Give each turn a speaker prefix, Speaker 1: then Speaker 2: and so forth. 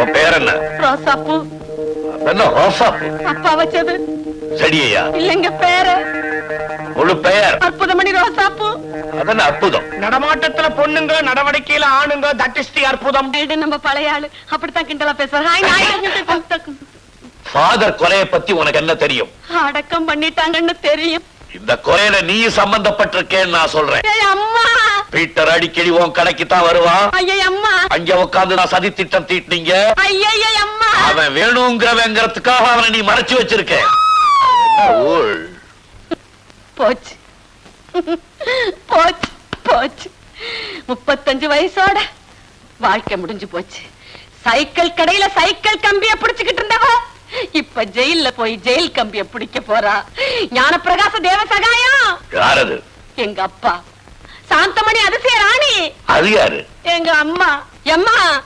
Speaker 1: உன் பேர் என்ன
Speaker 2: ரோசாப்பூ.
Speaker 1: என்ன ரோசாப்பூ?
Speaker 2: அப்பா வச்சது.
Speaker 1: செடியா
Speaker 2: இல்லைங்க பேரு.
Speaker 1: முழு பெயர்.
Speaker 2: அற்புதமணி ரோசாப்பூ.
Speaker 1: அதென்ன அற்புதம்?
Speaker 3: நடமாட்டத்துல பொண்ணுங்க நடவடிக்கையில ஆணுங்க தட் இஸ் தி அற்புதம்.
Speaker 2: நம்ம பழைய ஆளு. அப்படித்தான் கிண்டலா நாய்.
Speaker 1: ஃபாதர் கொலையை பத்தி உனக்கு என்ன தெரியும்?
Speaker 2: அடக்கம் பண்ணிட்டாங்கன்னு தெரியும்.
Speaker 1: இந்த கொலையில நீ சம்பந்தப்பட்டிருக்கேன்னு நான் சொல்றேன்.
Speaker 2: ஏய் அம்மா.
Speaker 1: பீட்டர் அடிக்கடி உன் கடைக்கு தான் வருவான் அங்க உட்கார்ந்து நான் சதி திட்டம் தீட்டினீங்க அவன் வேணுங்கிறவங்கிறதுக்காக அவனை நீ மறைச்சு வச்சிருக்க?
Speaker 2: போச்சு. போச்சு போச்சு. முப்பத்தஞ்சு வயசோட வாழ்க்கை முடிஞ்சு போச்சு. சைக்கிள் கடையில சைக்கிள் கம்பிய பிடிச்சுக்கிட்டு இருந்தவ இப்ப ஜெயில்ல போய் ஜெயில் கம்பிய பிடிக்க போறா. ஞானப்பிரகாச தேவ சகாயம். எங்க அப்பா. சாந்தமணி அதிசய ராணி.
Speaker 1: அது யாரு?
Speaker 2: எங்க அம்மா. எம்மா